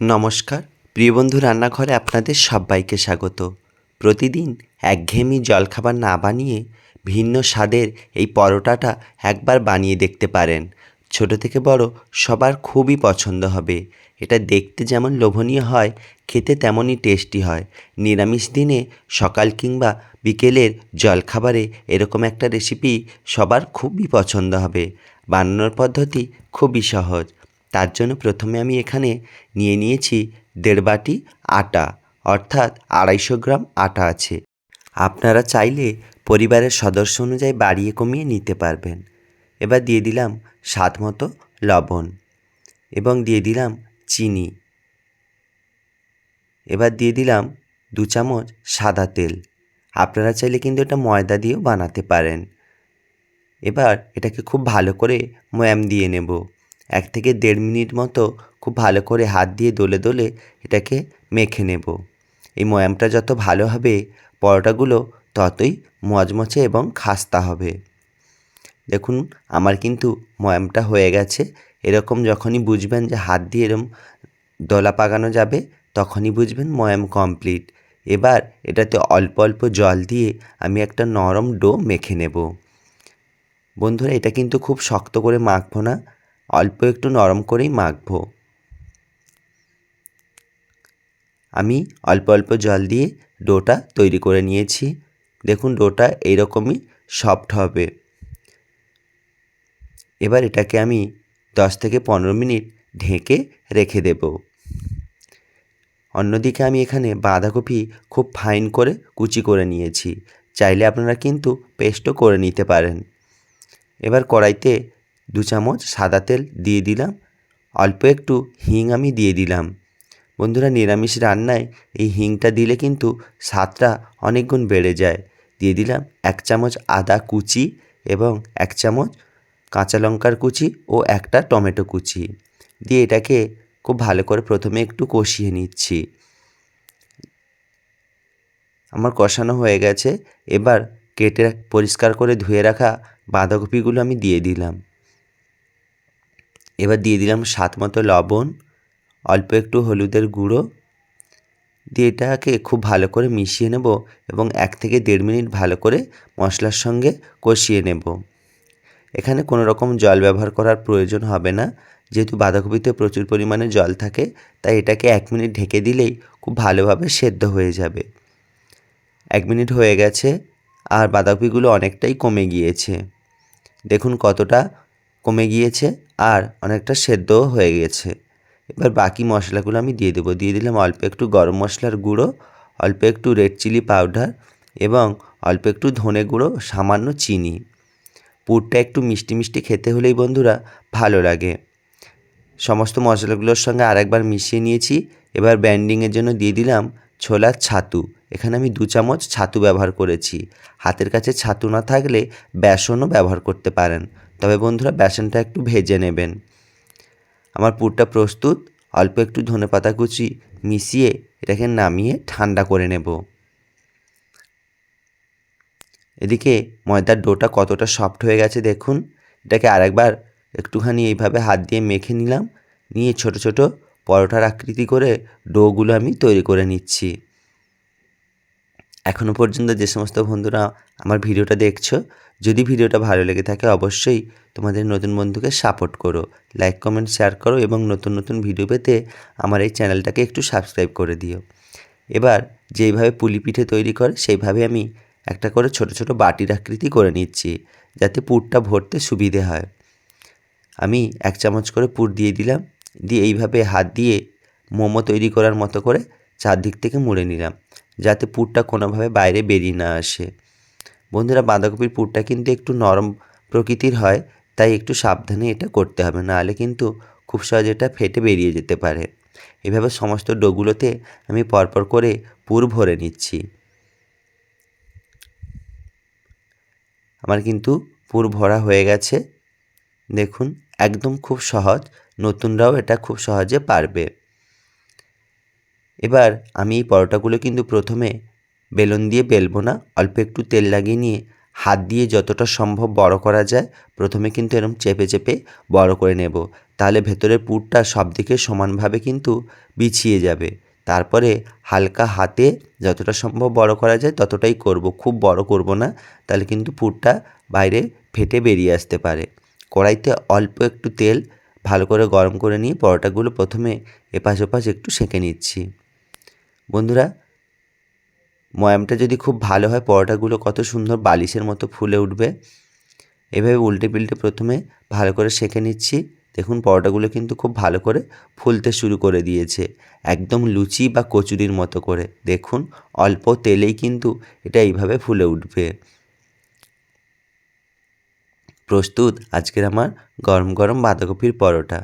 নমস্কার। প্রিয় বন্ধু রান্নাঘরে আপনাদের সবাইকে স্বাগত। প্রতিদিন একঘেয়েমি জলখাবার না বানিয়ে ভিন্ন স্বাদের এই পরোটাটা একবার বানিয়ে দেখতে পারেন। ছোট থেকে বড় সবার খুবই পছন্দ হবে। এটা দেখতে যেমন লোভনীয় হয়, খেতে তেমনই টেস্টি হয়। নিরামিষ দিনে সকাল কিংবা বিকেলের জলখাবারে এরকম একটা রেসিপি সবার খুবই পছন্দ হবে। বানানোর পদ্ধতি খুবই সহজ। তার জন্য প্রথমে আমি এখানে নিয়ে নিয়েছি দেড় বাটি আটা, অর্থাৎ আড়াইশো গ্রাম আটা আছে। আপনারা চাইলে পরিবারের সদস্য অনুযায়ী বাড়িয়ে কমিয়ে নিতে পারবেন। এবার দিয়ে দিলাম স্বাদ মতো লবণ এবং দিয়ে দিলাম চিনি। এবার দিয়ে দিলাম দু চামচ সাদা তেল। আপনারা চাইলে কিন্তু এটা ময়দা দিয়েও বানাতে পারেন। এবার এটাকে খুব ভালো করে ময়াম দিয়ে নেব। এক থেকে দেড় মিনিট মতো খুব ভালো করে হাত দিয়ে দোলে দোলে এটাকে মেখে নেব। এই ময়ামটা যত ভালো হবে, পরোটাগুলো ততই মজমচে এবং খাস্তা হবে। দেখুন, আমার কিন্তু ময়ামটা হয়ে গেছে। এরকম যখনই বুঝবেন যে হাত দিয়ে এরম দলা পাকানো যাবে, তখনই বুঝবেন ময়াম কমপ্লিট। এবার এটাতে অল্প অল্প জল দিয়ে আমি একটা নরম ডো মেখে নেব। বন্ধুরা, এটা কিন্তু খুব শক্ত করে মাখবো না। অল্প একটু নরম করেই মাখবো। আমি অল্প অল্প জল দিয়ে ডোটা তৈরি করে নিয়েছি। দেখুন, ডোটা এইরকমই সফট হবে। এবার এটাকে আমি দশ থেকে পনেরো মিনিট ঢেকে রেখে দেব। অন্যদিকে আমি এখানে বাঁধাকপি খুব ফাইন করে কুচি করে নিয়েছি। চাইলে আপনারা কিন্তু পেস্টও করে নিতে পারেন। এবার কড়াইতে দু চামচ সাদা তেল দিয়ে দিলাম। অল্প একটু হিং আমি দিয়ে দিলাম। বন্ধুরা, নিরামিষ রান্নায় এই হিংটা দিলে কিন্তু স্বাদটা অনেক গুণ বেড়ে যায়। দিয়ে দিলাম এক চামচ আদা কুচি এবং এক চামচ কাঁচা লঙ্কার কুচি ও একটা টমেটো কুচি। দিয়ে এটাকে খুব ভালো করে প্রথমে একটু কষিয়ে নিচ্ছি। আমার কষানো হয়ে গেছে। এবার কেটে পরিষ্কার করে ধুয়ে রাখা বাঁধাকপিগুলো আমি দিয়ে দিলাম। এবার দিয়ে দিলাম স্বাদ মতো লবণ, অল্প একটু হলুদের গুঁড়ো। দিয়ে এটাকে খুব ভালো করে মিশিয়ে নেব এবং এক থেকে দেড় মিনিট ভালো করে মশলার সঙ্গে কষিয়ে নেব। এখানে কোনো রকম জল ব্যবহার করার প্রয়োজন হবে না। যেহেতু বাঁধাকপিতে প্রচুর পরিমাণে জল থাকে, তাই এটাকে এক মিনিট ঢেকে দিলেই খুব ভালোভাবে সেদ্ধ হয়ে যাবে। এক মিনিট হয়ে গেছে আর বাঁধাকপিগুলো অনেকটাই কমে গিয়েছে। দেখুন কতটা কমে গিয়েছে আর অনেকটা সেদ্ধও হয়ে গেছে। এবার বাকি মশলাগুলো আমি দিয়ে দেবো। দিয়ে দিলাম অল্প একটু গরম মশলার গুঁড়ো, অল্প একটু রেড চিলি পাউডার এবং অল্প একটু ধনে গুঁড়ো, সামান্য চিনি। পুরটা একটু মিষ্টি মিষ্টি খেতে হলেই বন্ধুরা ভালো লাগে। সমস্ত মশলাগুলোর সঙ্গে আরেকবার মিশিয়ে নিয়েছি। এবার ব্যান্ডিংয়ের জন্য দিয়ে দিলাম ছোলার ছাতু। এখানে আমি দু চামচ ছাতু ব্যবহার করেছি। হাতের কাছে ছাতু না থাকলে বেসনও ব্যবহার করতে পারেন। তবে বন্ধুরা, বেসনটা একটু ভেজে নেবেন। আমার পুরটা প্রস্তুত। অল্প একটু ধনে পাতা কুচি মিশিয়ে এটাকে নামিয়ে ঠান্ডা করে নেব। এদিকে ময়দার ডোটা কতটা সফট হয়ে গেছে দেখুন। এটাকে আরেকবার একটুখানি এইভাবে হাত দিয়ে মেখে নিলাম। নিয়ে ছোট ছোট পরোটার আকৃতি করে ডোগুলো আমি তৈরি করে নিচ্ছি। এখনও পর্যন্ত যে সমস্ত বন্ধুরা আমার ভিডিওটা দেখছ, যদি ভিডিওটা ভালো লেগে থাকে অবশ্যই তোমাদের নতুন বন্ধুকে সাপোর্ট করো লাইক কমেন্ট শেয়ার করো এবং নতুন নতুন ভিডিও পেতে আমার এই চ্যানেলটাকে একটু সাবস্ক্রাইব করে দিও। এবার যেইভাবে পুলি পিঠে তৈরি করে, সেইভাবে আমি একটা করে ছোট ছোট বাটির আকৃতি করে নিচ্ছি, যাতে পুরটা ভরতে সুবিধে হয়। আমি এক চামচ করে পুর দিয়ে দিলাম, দিয়ে এইভাবে হাত দিয়ে মোমো তৈরি করার মতো করে চারদিক থেকে মুড়ে নিলাম। যাতে পুরটা কোনোভাবে বাইরে বেরিয়ে না আসে। বন্ধুরা, বাঁধাকপির পুরটা কিন্তু একটু নরম প্রকৃতির হয়, তাই একটু সাবধানে এটা করতে হবে। নাহলে কিন্তু খুব সহজে এটা ফেটে বেরিয়ে যেতে পারে। এভাবে সমস্ত ডোগুলোতে আমি পরপর করে পুর ভরে নিচ্ছি। আমার কিন্তু পুর ভরা হয়ে গেছে। দেখুন, একদম খুব সহজ। নতুনরাও এটা খুব সহজে পারবে। এবার আমি এই পরোটাগুলো কিন্তু প্রথমে বেলন দিয়ে বেলবো না, অল্প একটু তেল লাগিয়ে নিয়ে হাত দিয়ে যতটা সম্ভব বড় করা যায়, প্রথমে কিন্তু এরম চেপে চেপে বড় করে নেব। তাহলে ভেতরের পুরটা সব দিকে সমানভাবে কিন্তু বিছিয়ে যাবে। তারপরে হালকা হাতে যতটা সম্ভব বড় করা যায় ততটাই করব। খুব বড় করব না, তাহলে কিন্তু পুরটা বাইরে ফেটে বেরিয়ে আসতে পারে। কড়াইতে অল্প একটু তেল ভালো করে গরম করে নিয়ে পরোটাগুলো প্রথমে এপাশ ওপাশ একটু সেঁকে নিচ্ছি। বন্ধুরা, ময়ামটা যদি খুব ভালো হয়, পরোটাগুলো কত সুন্দর বালিশের মতো ফুলে উঠবে। এভাবে উল্টে পিল্টে প্রথমে ভালো করে সেঁকে নিচ্ছি। দেখুন, পরোটাগুলো কিন্তু খুব ভালো করে ফুলতে শুরু করে দিয়েছে, একদম লুচি বা কচুরির মতো করে। দেখুন, অল্প তেলেই কিন্তু এটা এইভাবে ফুলে উঠবে। প্রস্তুত, আজকের আমার গরম গরম বাঁধাকপির পরোটা।